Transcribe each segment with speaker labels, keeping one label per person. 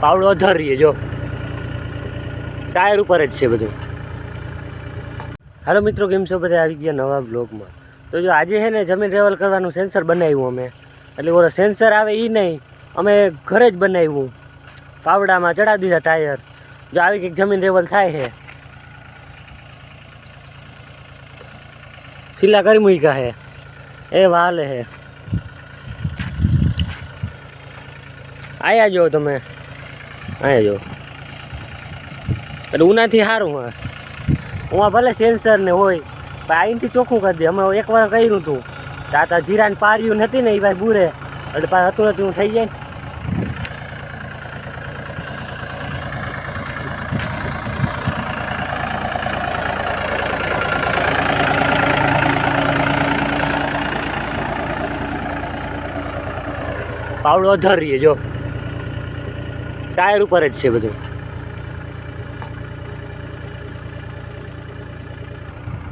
Speaker 1: પાવડો અધરીએ, જો. ટાયર ઉપર જ છે બધું. હાલો મિત્રો, કેમ છો બધા? આવી ગયા નવા બ્લોગમાં તો જો, આજે છે ને જમીન રેવલ કરવાનું સેન્સર બનાવ્યું અમે. એટલે ઓલો સેન્સર આવે એ નહીં, અમે ઘરે જ બનાવ્યું. પાવડામાં ચડાવી દીધા ટાયર. જો, આવી કંઈક જમીન રેવલ થાય છે. સિલ્લા કરી મૂક્યા હે એ વાલે હે આયા જો તમે. આયા જો. એટલે ઉનાથી સારું હોય. ઉમાં ભલે સેન્સર ને હોય, પણ અહીંથી ચોખ્ખું કરી દે. અમે એકવાર કર્યું હતું તાતા જીરાને પાર્યું નથી ને એ ભાઈ બુરે. એટલે પાછું હતું નથી હું થઈ જાય પાવડો અધર રહીએ, જો. ટાયર ઉપર જ છે બધું.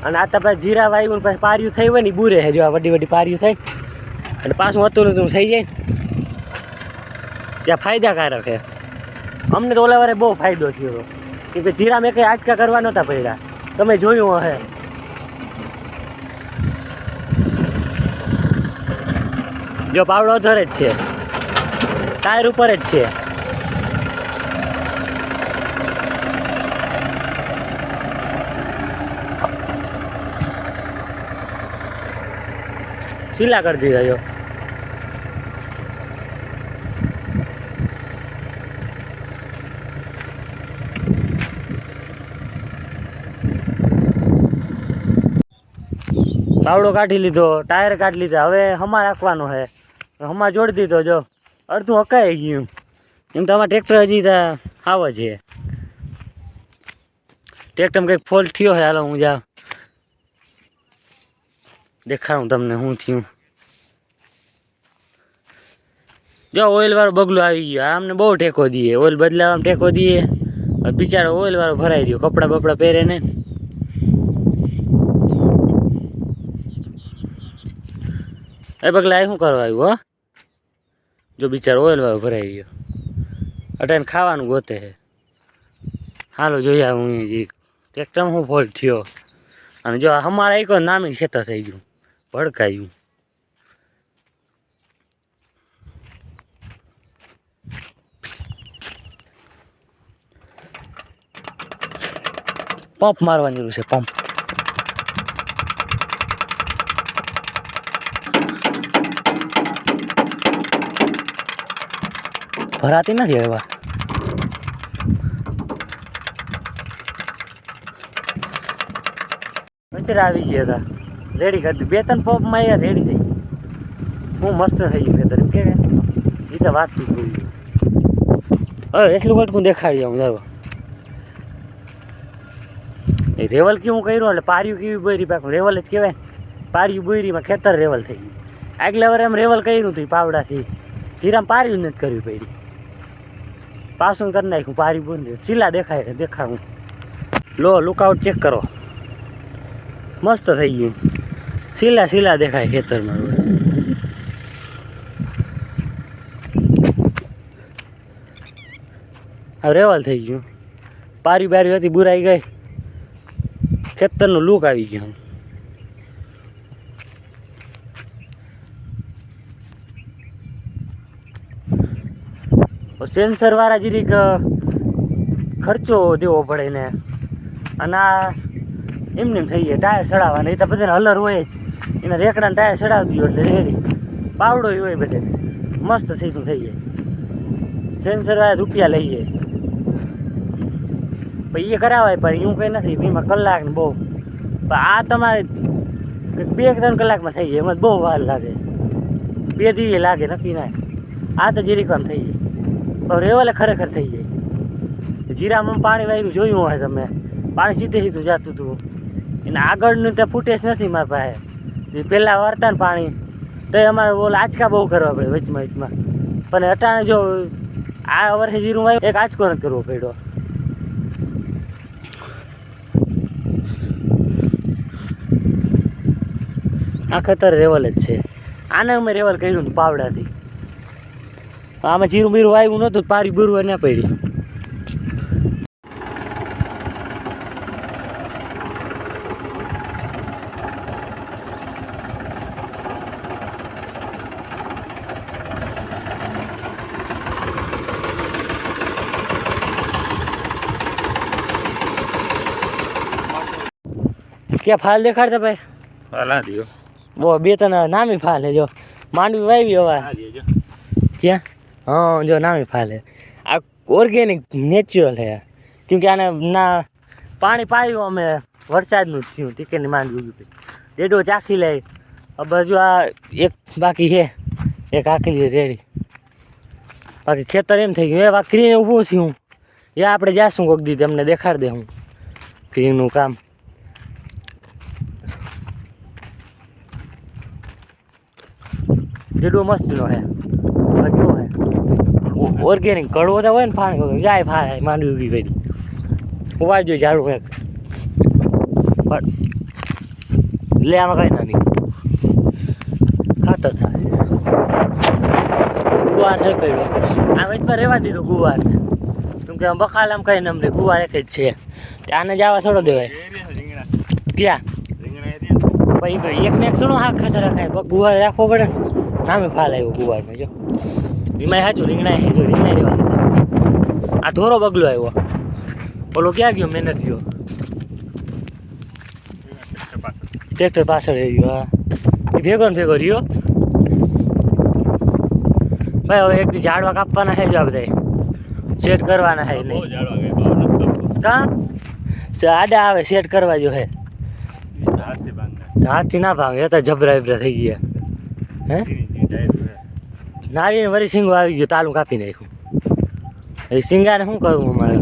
Speaker 1: અને આ તો પછી જીરા વાયુ પછી પાર્યું થઈ હોય ને બુરે છે જો આ વડી વડી પાર્યું થાય અને પાછું હતું નતું થઈ જાય ત્યાં ફાયદાકારક છે. અમને તો ઓલા વારે બહુ ફાયદો થયો કે કે જીરા મેં કંઈ આજકા કરવા નહોતા પડ્યા. તમે જોયું હશે. જો પાવડો અધર જ છે. ટાયર ઉપર જ છે. સિલા કરી દીધા જો પાવડો કાઢી લીધો, ટાયર કાઢી લીધા. હવે હમા રાખવાનો છે હમા જોડી દીધો, જો. અડધું હકાઈ ગયું. એમ તો આમાં ટ્રેક્ટર હજી ત્યાં આવે છે ટ્રેક્ટરમાં કંઈક ફોલ્ટ થયો છે હાલો હું જાઉં. દેખાડું તમને શું થયું. જો ઓઇલ વાળો બગલો આવી ગયો. આમને બહુ ટેકો દઈએ. ઓઇલ બદલાવામાં ટેકો દઈએ. બિચારો ઓઇલ વાળો ભરાઈ દો કપડાં બપડા પહેરે ને. એ બગલા શું કરવા આવ્યું, હો? જો બિચારો ઓઇલ વાળો ભરાઈ ગયો. અટાઈને ખાવાનું ગોતે છે. હાલો જોઈએ હું ટ્રેક્ટરમાં શું ફોલ્ટ થયો. અને જો અમારા એક નામી ખેતર થઈ ગયું. ભડકાયું. પંપ મારવાની જરૂર છે પંપ. ભરાતી નથી હવે કચરા આવી ગયા હતા. રેડી કરી દીધું બે ત્રણ પોપમાં અહીંયા રેડી થઈ હું મસ્ત થઈ ગયું ખેતર. કે એ તો વાત થઈ ગઈ. હવે એટલું વટકું દેખાડી આવું જાવ એ રેવલ કેવું કર્યું? એટલે પાર્યું કેવી બોરી પાકું? રેવલ જ કહેવાય પાર્યું બોયરીમાં ખેતર રેવલ થઈ ગયું. આગલા વાર એમ રેવલ કર્યું હતું પાવડાથી. જીરામ પાર્યું નથી કર્યું પડી. પાછું કરી નાખ્યું પારી બોરી ચીલા દેખાય દેખાડું લો લુકઆઉટ ચેક કરો. મસ્ત થઈ ગયું. સીલા સીલા દેખાય ખેતરમાં હવે. રેવલ થઈ ગયું. પારી બારી હતી, બુરાઈ ગઈ. ખેતરનો લુક આવી ગયો. સેન્સર વાળા જીરીક ખર્ચો દેવો પડે ને અને આ એમને એમ થઈ જાય, ટાયર ચડાવવાના, એ તો બધાને હલર હોય જ. એના રેકડાને ટાયર ચડાવી દીધો એટલે રેડી. પાવડો હોય બધે. મસ્ત થઈ તું થઈ જાય વાળા રૂપિયા લઈ જાય પછી એ કરાવાય, પણ એવું કંઈ નથી. એમાં કલાક બહુ. પણ આ તમારે બે ત્રણ કલાકમાં થઈ જાય. એમાં બહુ વાર લાગે. બે દિવસે લાગે, નક્કી ના. આ તો જીરીકમાં થઈ જાય. પણ રેવાલે ખરેખર થઈ જાય. જીરામાં પાણી વાયરું જોયું હોય તમે. પાણી સીધે સીધું જતું હતું. એને આગળનું ત્યાં ફૂટેજ નથી મારા પાસે. જે પહેલાં વારતા પાણી. તો અમારે ઓલા આંચકા બહુ કરવા પડે વચમાં વચમાં. પણ અટાણે જો આ વર્ષે જીરું વાવ્યું એક આંચકો નથી કરવો પડ્યો. આ ખતર રેવલ જ છે. આને અમે રેવલ કર્યું હતું પાવડાથી. આમાં જીરું બીરું આવ્યું નહોતું, પારી બુરવા ના પડી. ક્યાં ફાલ દેખાડતા ભાઈ?
Speaker 2: હાલા દિયો
Speaker 1: બો બે તને નામી ફાલ હે જો. માંડવી વાવી હવે.
Speaker 2: જો.
Speaker 1: ક્યાં? હા જો નામી ફાલ હે આ ઓર્ગેનિક નેચરલ હે કેમકે આને ના પાણી પાયું અમે વરસાદનું જ થયું ટીકેની માંડવી ઉગી ડેડો ચાખી લે હવે બાજુ આ એક બાકી હે એક આખી રેડી. બાકી ખેતર એમ થઈ ગયું. એ વાકરીને ઊભું થયું. એ આપણે જાશું કોક દી તમને દેખાડ દે હું. ક્રીમનું કામ. જેડો મસ્તનો હે. કેવો હે. ઓર્ગેનિક કડવો તો હોય ને પાણી વગર. જાય ફાય માંડવી ઊભી કરી ઉવાડજો ઝાડું એક પણ લે આમાં કઈ ના નહીં ખાતર થાય. ગુવાર થઈ પડ્યો આ વચમાં રહેવા દીધો ગુવાર. કેમ કે બકાલ આમ કઈ નમરે ગુવાર એક જ છે. આને જવા થોડો દેવાય. ક્યાં? પછી ભાઈ એક ને એક થોડું હાથ ખાતર રખાય. ગુવાર રાખવો પડે ને. નામે ફાલ આવ્યો ગુવારમાં જો. એમાં સાચું રીંગણા જો રીંગણા રહેવાનું. આ ધોરો બગલો આવ્યો. ઓલો ક્યાં ગયો? મહેનત ગયો. ટ્રેક્ટર પાછળ રહી ગયો હા. એ ભેગો ને ભેગો રહ્યો. ભાઈ હવે એક ઝાડવા કાપવાના છે જો આ બધા સેટ કરવાના છે નહીં. કા? આડા આવે સેટ કરવા જો હે
Speaker 2: હાથથી
Speaker 1: ના ભાંગે એ તો જબરા જબરા થઈ ગયા. હે. નારીને વરી સિંગો આવી ગયો તાલું કાપી નાખ્યું. એ સિંગાને શું કરવું અમારે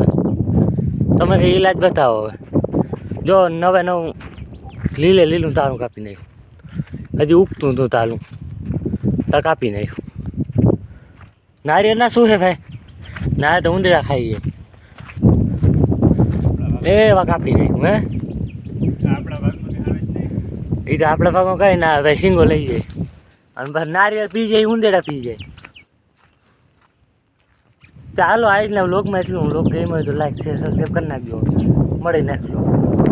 Speaker 1: તમે કંઈ ઈલાજ બતાવો હવે. જો નવે નવું લીલે લીલું તારું કાપી નાખ્યું. હજી ઉગતું હતું તાલું તો કાપી નાખ્યું. નારિયેળના શું છે ભાઈ? ના તો ઉંદરા ખાઈ જાય એવા કાપી નાખ્યું હે. એ તો આપણા ભાગમાં કઈ ના ભાઈ સિંગો લઈ જાય. અને નારિયેળ પી જાય ઉંદેડા પી જાય. ચાલો, આજના વ્લોગમાં એટલું. વ્લોગ ગમ્યો તો લાઈક શેર સબસ્ક્રાઈબ કરી નાખજો. મળી નાખજો